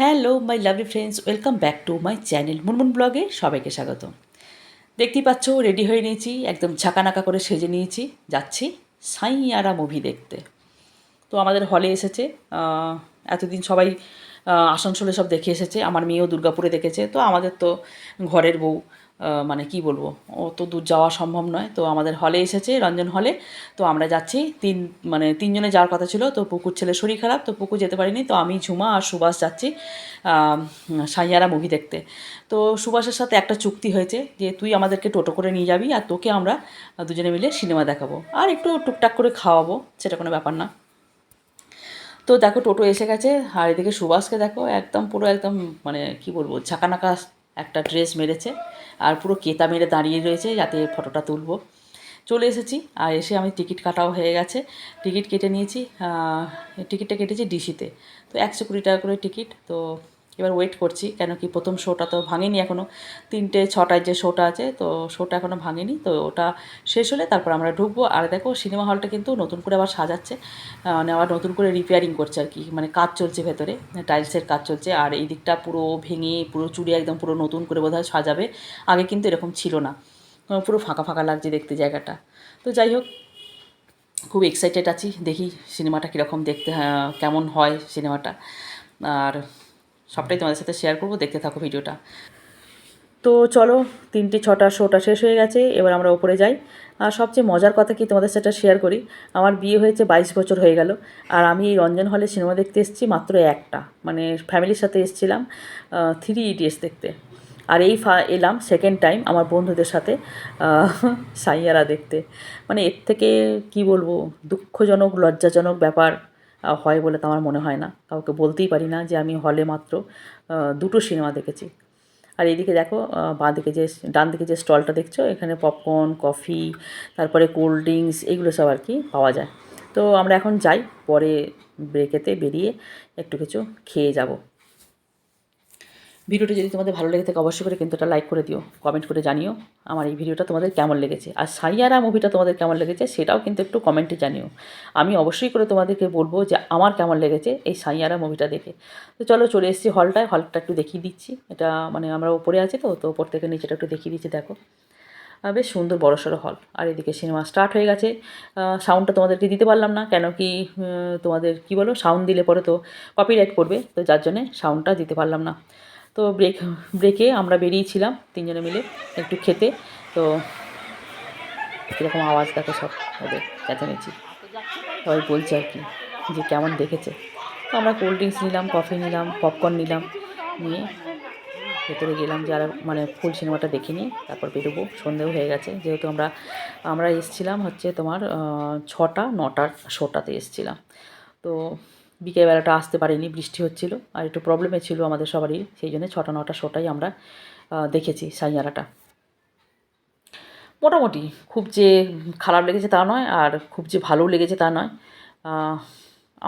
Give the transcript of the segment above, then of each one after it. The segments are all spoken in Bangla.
Hello my lovely friends welcome back to my channel Munmun ব্লগে সবাইকে স্বাগত দেখতেই পাচ্ছ রেডি হয়ে নিয়েছি, একদম ঝাঁকানাকা করে সেজে নিয়েছি। যাচ্ছি সাইয়ারা মুভি দেখতে। তো আমাদের হলে এসেছে এতদিন সবাই আসানসোলে সব দেখে এসেছে। আমার মেয়েও দুর্গাপুরে দেখেছে। তো আমাদের তো ঘরের বউ। মানে কি বলব? অত দূর যাওয়া সম্ভব নয়। তো আমাদের হলে এসেছে, রঞ্জন হলে তো আমরা যাচ্ছি। তিন মানে তিনজনে যাওয়ার কথা ছিল। তো পুকুর ছেলে শরীর খারাপ, তো পুকুর যেতে পারিনি। তো আমি, ঝুমা আর সুভাষ যাচ্ছি সাইয়ারা মুভি দেখতে। তো সুভাষের সাথে একটা চুক্তি হয়েছে যে, তুই আমাদেরকে টোটো করে নিয়ে যাবি আর তোকে আমরা দুজনে মিলে সিনেমা দেখাবো। আর একটু টুকটাক করে খাওয়াবো, সেটা কোনো ব্যাপার না। তো দেখো, টোটো এসে গেছে। আর এদিকে সুভাষকে দেখো, একদম পুরো একদম মানে কি বলব, ঝাঁকানাকা একটা ড্রেস মেরেছে। আর পুরো কেতা মেরে দাঁড়িয়ে রয়েছে যাতে ফটোটা তুলবো। চলে এসেছি আর এসে আমি টিকিট কাটাও হয়ে গেছে। টিকিট কেটে নিয়েছি টিকিটটা কেটেছি ডিসিতে। তো একশো কুড়ি টাকা করে টিকিট, তো এবার ওয়েট করছি কেন কি প্রথম শোটা তো ভাঙেনি এখনও তিনটে ছটায় যে শোটা আছে তো শোটা এখনও ভাঙেনি তো ওটা শেষ হলে তারপর আমরা ঢুকবো। আর দেখো সিনেমা হলটা কিন্তু নতুন করে আবার সাজাচ্ছে। মানে আবার নতুন করে রিপেয়ারিং করছে আর কি মানে কাজ চলছে ভেতরে টাইলসের কাজ চলছে। আর এই দিকটা পুরো ভেঙে পুরো চুড়ে একদম পুরো নতুন করে বোধহয় সাজাবে। আগে কিন্তু এরকম ছিল না। পুরো ফাঁকা ফাঁকা লাগছে দেখতে জায়গাটা। তো যাই হোক খুব এক্সাইটেড আছি। দেখি সিনেমাটা কীরকম দেখতে হ্যাঁ, কেমন হয় সিনেমাটা আর সবটাই তোমাদের সাথে শেয়ার করব, দেখতে থাকো ভিডিওটা। তো চলো, তিনটে, ছটা, শোটা শেষ হয়ে গেছে, এবার আমরা ওপরে যাই। আর সবচেয়ে মজার কথা কি তোমাদের সাথে শেয়ার করি, আমার বিয়ে হয়েছে বাইশ বছর হয়ে গেল, আর আমি এই রঞ্জন হলে সিনেমা দেখতে এসেছি মাত্র একটা মানে ফ্যামিলির সাথে এসেছিলাম থ্রি ইডিয়েটস দেখতে। আর এই ফা, এলাম সেকেন্ড টাইম আমার বন্ধুদের সাথে সাইয়ারা দেখতে। মানে এর থেকে কি বলব, দুঃখজনক, লজ্জাজনক ব্যাপার। হয় বলে তো আমার মনে হয় না। কাউকে বলতেই পারি না যে আমি হলে মাত্র দুটো সিনেমা দেখেছি। আর এদিকে দেখো বাঁ দিকে যে, ডান দিকে যে স্টলটা দেখছ, এখানে পপকর্ন কফি তারপরে কোল্ড ড্রিঙ্কস এগুলো সব আর কি পাওয়া যায়। তো আমরা এখন যাই, পরে ব্রেকেতে বেরিয়ে একটু কিছু খেয়ে যাব। ভিডিওটা যদি তোমাদের ভালো লেগে থাকে অবশ্যই করে কিন্তু এটা লাইক করে দিও কমেন্ট করে জানিও আমার এই ভিডিওটা তোমাদের কেমন লেগেছে। আর সাইয়ারা মুভিটা তোমাদের কেমন লেগেছে সেটাও কিন্তু একটু কমেন্টে জানিও। আমি অবশ্যই করে তোমাদেরকে বলব যে আমার কেমন লেগেছে এই সাইয়ারা মুভিটা দেখে। তো চলো চলে এসেছি হলটায় হলটা একটু দেখিয়ে দিচ্ছি। এটা মানে আমরা উপরে আছি তো তো ওপর থেকে নিচেটা একটু দেখিয়ে দিচ্ছি, দেখো। বেশ সুন্দর বড় সড়ো হল আর এদিকে সিনেমা স্টার্ট হয়ে গেছে। সাউন্ডটা তোমাদেরকে দিতে পারলাম না, কেন কি তোমাদের কি বলো সাউন্ড দিলে পরে তো কপিরাইট করবে তো যার জন্যে সাউন্ডটা দিতে পারলাম না। তো ব্রেক ব্রেকে আমরা বেরিয়েছিলাম তিনজনে মিলে একটু খেতে। তো কীরকম আওয়াজ দেখো সব, ওদের চেঁচামেচি। সবাই বলছে আর কি যে কেমন দেখেছে। তো আমরা কোল্ড ড্রিঙ্কস নিলাম কফি নিলাম পপকর্ন নিলাম, নিয়ে ভেতরে গেলাম যারা মানে ফুল সিনেমাটা দেখে নিয়ে তারপর বেরোবো। সন্ধেও হয়ে গেছে, যেহেতু আমরা আমরা এসছিলাম হচ্ছে তোমার ছটা, নটার শোটাতে এসছিলাম। তো বিকেলবেলাটা আসতে পারিনি, বৃষ্টি হচ্ছিল আর একটু প্রবলেমে ছিল আমাদের সবারই, সেই জন্য ছটা, নটা শোটাই আমরা দেখেছি সাইয়ারাটা। মোটামুটি খুব যে খারাপ লেগেছে তা নয় আর খুব যে ভালো লেগেছে তা নয়।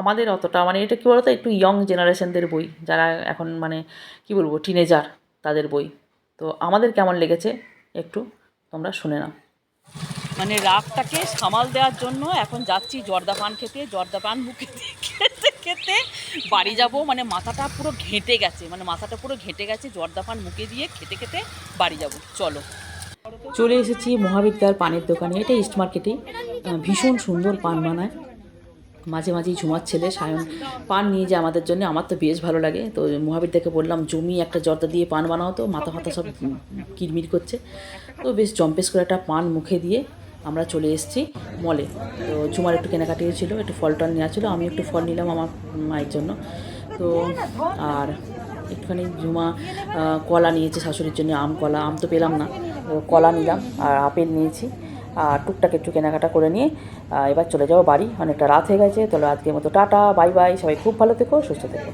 আমাদের অতটা মানে এটা কী বলতো, একটু ইয়ং জেনারেশনদের বই, যারা এখন মানে কি বলব টিনেজার তাদের বই। তো আমাদের কেমন লেগেছে একটু তোমরা শুনে নাও। মানে রাগটাকে সামাল দেওয়ার জন্য এখন যাচ্ছি জর্দা পান খেতে জর্দা পান মুখে খেতে খেতে বাড়ি যাব। মানে মাথাটা পুরো ঘেঁটে গেছে মানে মাথাটা পুরো ঘেঁটে গেছে জর্দা পান মুখে দিয়ে খেতে খেতে বাড়ি যাব। চলো। চলে এসেছি মহাবিদ্যার পানের দোকানে এটা ইস্ট মার্কেটেই আহ, ভীষণ সুন্দর পান বানায়। মাঝে মাঝেই ঝুমার ছেলে সায়ন পান নিয়ে যায় আমাদের জন্য আমার তো বেশ ভালো লাগে। তো মহাবিদ্যাকে বললাম জমি একটা জর্দা দিয়ে পান বানাও তো মাথা ফাতা সব কিরমির করছে। তো বেশ জম্পেস করে একটা পান মুখে দিয়ে আমরা চলে এসেছি মলে তো ঝুমার একটু কেনাকাটি ছিল একটু ফল টল নেওয়া ছিল আমি একটু ফল নিলাম আমার মায়ের জন্য। তো আর একটুখানি ঝুমা কলা নিয়েছে শাশুড়ির জন্য, আম কলা, আম তো পেলাম না। কলা নিলাম আর আপেল নিয়েছি। আর টুকটাক একটু কেনাকাটা করে নিয়ে এবার চলে যাব বাড়ি। অনেকটা রাত হয়ে গেছে, তাহলে আজকের মতো টাটা, বাই বাই, সবাই খুব ভালো থেকো, সুস্থ থেকো।